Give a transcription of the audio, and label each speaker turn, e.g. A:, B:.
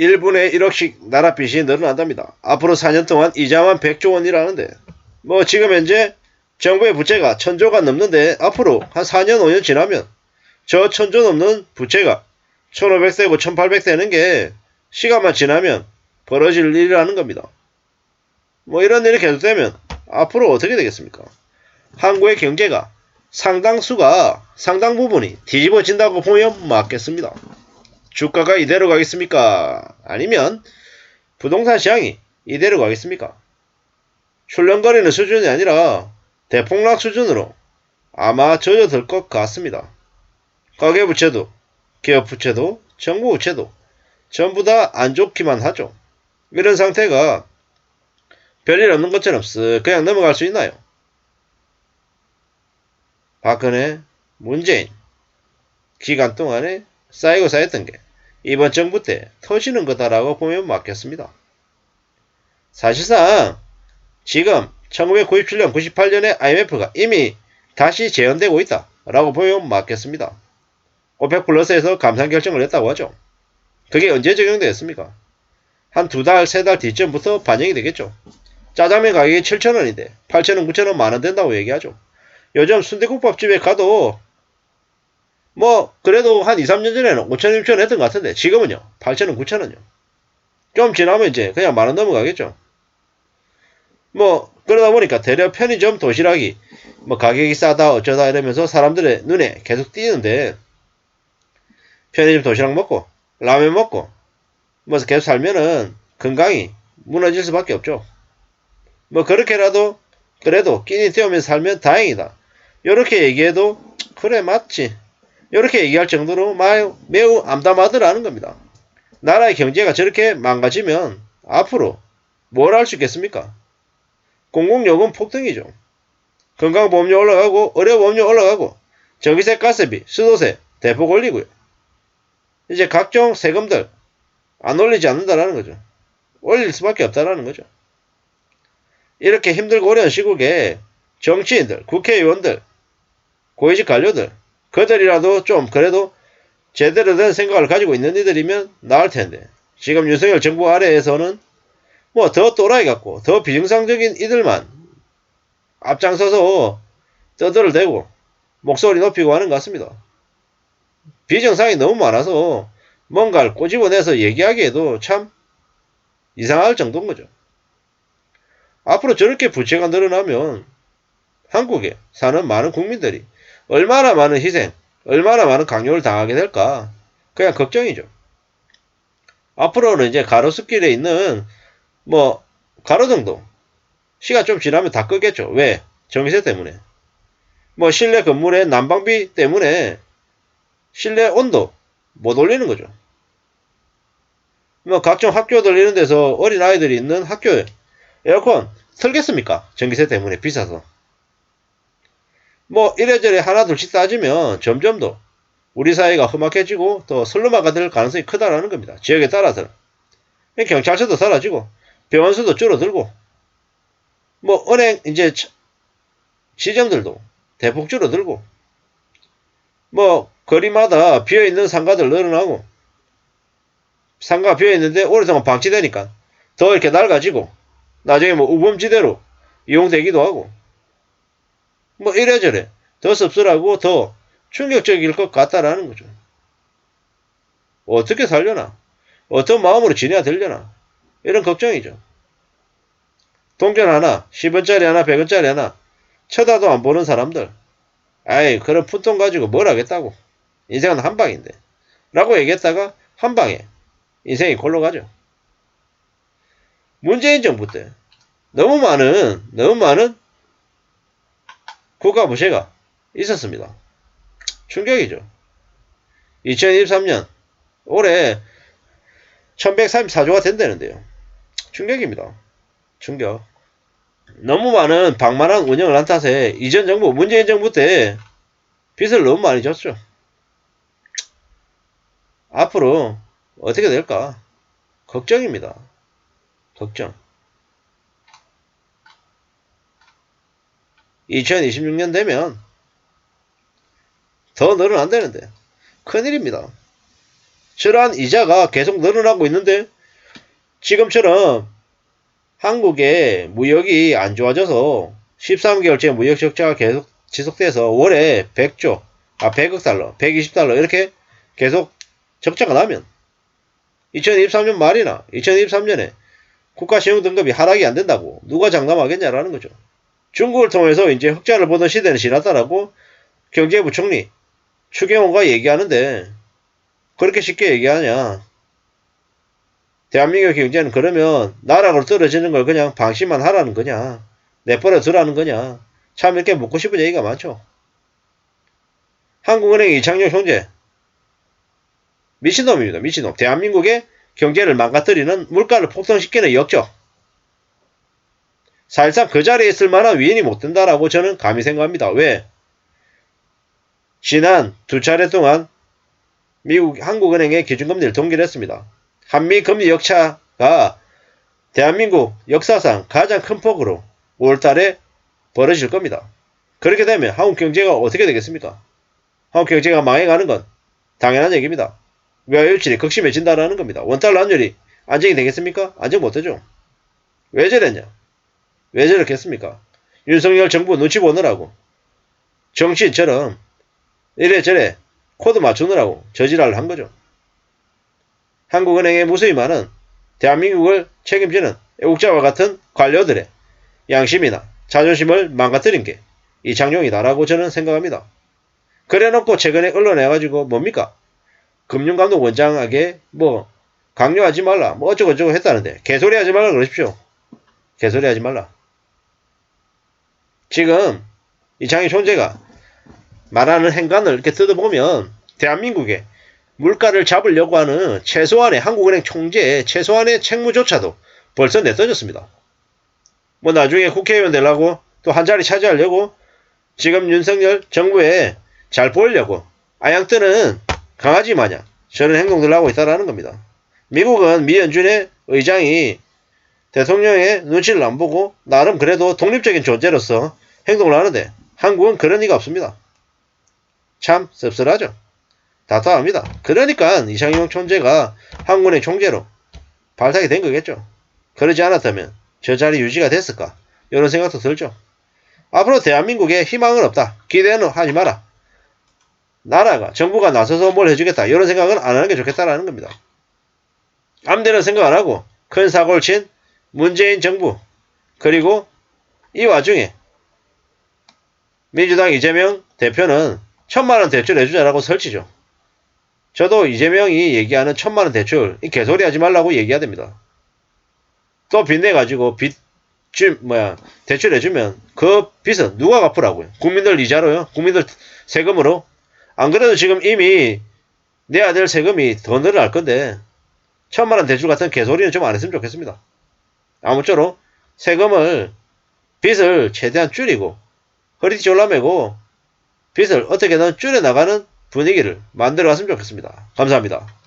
A: 1분에 1억씩 나라 빚이 늘어난답니다. 앞으로 4년 동안 이자만 100조 원이라는데 뭐 지금 현재 정부의 부채가 1000조가 넘는데 앞으로 한 4년 5년 지나면 저 1000조 넘는 부채가 1500세고 1800세는 게 시간만 지나면 벌어질 일이라는 겁니다. 뭐 이런 일이 계속되면 앞으로 어떻게 되겠습니까? 한국의 경제가 상당수가 상당 부분이 뒤집어진다고 보면 맞겠습니다. 주가가 이대로 가겠습니까? 아니면 부동산 시장이 이대로 가겠습니까? 출렁거리는 수준이 아니라 대폭락 수준으로 아마 젖어들 것 같습니다. 가계부채도, 기업부채도, 정부부채도 전부 다 안 좋기만 하죠. 이런 상태가 별일 없는 것처럼 쓱 그냥 넘어갈 수 있나요? 박근혜, 문재인 기간 동안에 쌓이고 쌓였던 게 이번 정부 때 터지는 거다라고 보면 맞겠습니다. 사실상 지금 1997년, 98년에 IMF가 이미 다시 재현되고 있다라고 보면 맞겠습니다. 오펙 플러스에서 감산 결정을 했다고 하죠. 그게 언제 적용되었습니까? 한 두 달, 세 달 뒤쯤부터 반영이 되겠죠. 짜장면 가격이 7,000원인데 8,000원, 9,000원 만 원 된다고 얘기하죠. 요즘 순대국밥집에 가도 뭐 그래도 한 2, 3년 전에는 5,000원, 6,000원 했던 것 같은데 지금은요. 8,000원, 9,000원요. 좀 지나면 이제 그냥 만원 넘어가겠죠. 뭐 그러다 보니까 대려 편의점 도시락이 뭐 가격이 싸다 어쩌다 이러면서 사람들의 눈에 계속 띄는데 편의점 도시락 먹고 라면 먹고 뭐 계속 살면은 건강이 무너질 수밖에 없죠. 뭐 그렇게라도 그래도 끼니 때우면서 살면 다행이다. 이렇게 얘기해도 그래 맞지. 이렇게 얘기할 정도로 매우, 암담하더라는 겁니다. 나라의 경제가 저렇게 망가지면 앞으로 뭘 할 수 있겠습니까? 공공요금 폭등이죠. 건강보험료 올라가고 의료보험료 올라가고 전기세 가스비 수도세 대폭 올리고요. 이제 각종 세금들 안 올리지 않는다라는 거죠. 올릴 수밖에 없다라는 거죠. 이렇게 힘들고 어려운 시국에 정치인들, 국회의원들, 고위직 관료들, 그들이라도 좀 그래도 제대로 된 생각을 가지고 있는 이들이면 나을 텐데 지금 윤석열 정부 아래에서는 뭐 더 또라이 같고 더 비정상적인 이들만 앞장서서 떠들을 대고 목소리 높이고 하는 것 같습니다. 비정상이 너무 많아서 뭔가를 꼬집어내서 얘기하기에도 참 이상할 정도인 거죠. 앞으로 저렇게 부채가 늘어나면 한국에 사는 많은 국민들이 얼마나 많은 희생, 얼마나 많은 강요를 당하게 될까 그냥 걱정이죠. 앞으로는 이제 가로수길에 있는 뭐 가로등도 시간 좀 지나면 다 끄겠죠. 왜? 전기세 때문에. 뭐 실내 건물의 난방비 때문에 실내 온도 못 올리는 거죠. 뭐 각종 학교들 이런 데서 어린 아이들이 있는 학교에 에어컨 틀겠습니까? 전기세 때문에 비싸서. 뭐 이래저래 하나 둘씩 따지면 점점 더 우리 사회가 험악해지고 더 슬로마가 될 가능성이 크다라는 겁니다. 지역에 따라서는. 경찰서도 사라지고 병원 수도 줄어들고 뭐 은행 이제 시정들도 대폭 줄어들고 뭐 거리마다 비어있는 상가들 늘어나고 상가 비어있는데 오랫동안 방치되니까 더 이렇게 낡아지고 나중에 뭐 우범지대로 이용되기도 하고 뭐 이래저래 더 씁쓸하고 더 충격적일 것 같다라는 거죠. 어떻게 살려나? 어떤 마음으로 지내야 되려나? 이런 걱정이죠. 동전 하나, 10원짜리 하나, 100원짜리 하나 쳐다도 안 보는 사람들. 아이 그런 푼돈 가지고 뭘 하겠다고. 인생은 한 방인데. 라고 얘기했다가 한 방에 인생이 골로 가죠. 문재인 정부 때 너무 많은 너무 많은 국가 부채가 있었습니다. 충격이죠. 2023년 올해 1134조가 된다는데요. 충격입니다. 충격. 너무 많은 방만한 운영을 한 탓에 이전 정부 문재인 정부 때 빚을 너무 많이 졌죠. 앞으로 어떻게 될까? 걱정입니다. 걱정. 2026년 되면 더 늘어난 다는데 큰일입니다. 저러한 이자가 계속 늘어나고 있는데 지금처럼 한국의 무역이 안 좋아져서 13개월째 무역 적자가 계속 지속돼서 월에 100조, 아 100억 달러, 120달러 이렇게 계속 적자가 나면 2023년 말이나 2023년에 국가 신용 등급이 하락이 안 된다고 누가 장담하겠냐라는 거죠. 중국을 통해서 이제 흑자를 보던 시대는 지났다라고 경제부총리 추경호가 얘기하는데 그렇게 쉽게 얘기하냐. 대한민국 경제는 그러면 나락으로 떨어지는 걸 그냥 방심만 하라는 거냐. 내버려 두라는 거냐. 참 이렇게 묻고 싶은 얘기가 많죠. 한국은행 이창용 형제. 미친놈입니다. 미친놈. 대한민국의 경제를 망가뜨리는 물가를 폭등시키는 역적. 사실상 그 자리에 있을 만한 위인이 못 된다라고 저는 감히 생각합니다. 왜? 지난 두 차례 동안 미국 한국은행의 기준금리를 동결했습니다. 한미 금리 역차가 대한민국 역사상 가장 큰 폭으로 5월달에 벌어질 겁니다. 그렇게 되면 한국 경제가 어떻게 되겠습니까? 한국 경제가 망해가는 건 당연한 얘기입니다. 외화유출이 극심해진다는 겁니다. 원달러 환율이 안정이 되겠습니까? 안정 못되죠. 왜 저랬냐? 왜 저렇겠습니까? 윤석열 정부 눈치 보느라고 정치인처럼 이래저래 코드 맞추느라고 저지랄을 한 거죠. 한국은행의 무수히 많은 대한민국을 책임지는 애국자와 같은 관료들의 양심이나 자존심을 망가뜨린 게 이창용이다라고 저는 생각합니다. 그래놓고 최근에 언론에 가지고 뭡니까? 금융감독 원장에게 뭐 강요하지 말라 뭐 어쩌고저쩌고 했다는데 개소리 하지 말라 그러십시오. 개소리 하지 말라. 지금 이창희 총재가 말하는 행간을 이렇게 뜯어보면 대한민국의 물가를 잡으려고 하는 최소한의 한국은행 총재의 최소한의 책무조차도 벌써 내던졌습니다. 뭐 나중에 국회의원 되려고 또 한 자리 차지하려고 지금 윤석열 정부에 잘 보이려고 아양뜨는 강아지 마냥 저런 행동들을 하고 있다는 겁니다. 미국은 미연준의 의장이 대통령의 눈치를 안 보고 나름 그래도 독립적인 존재로서 행동을 하는데 한국은 그런 리가 없습니다. 참 씁쓸하죠. 답답합니다. 그러니까 이상용 총재가 한국의 총재로 발탁이 된 거겠죠. 그러지 않았다면 저 자리 유지가 됐을까? 이런 생각도 들죠. 앞으로 대한민국에 희망은 없다. 기대는 하지 마라. 나라가 정부가 나서서 뭘 해주겠다. 이런 생각은 안 하는 게 좋겠다라는 겁니다. 암대는 생각 안 하고 큰 사고를 친 문재인 정부 그리고 이 와중에 민주당 이재명 대표는 천만원 대출 해주자라고 설치죠. 저도 이재명이 얘기하는 천만원 대출 이 개소리 하지 말라고 얘기해야 됩니다. 또 빚내 가지고 빚, 주, 뭐야, 대출 해주면 그 빚은 누가 갚으라고요? 국민들 이자로요? 국민들 세금으로? 안 그래도 지금 이미 내야 될 세금이 더 늘어날 건데 천만원 대출 같은 개소리는 좀 안 했으면 좋겠습니다. 아무쪼록 세금을 빚을 최대한 줄이고 허리띠 졸라매고 빚을 어떻게든 줄여나가는 분위기를 만들어 갔으면 좋겠습니다. 감사합니다.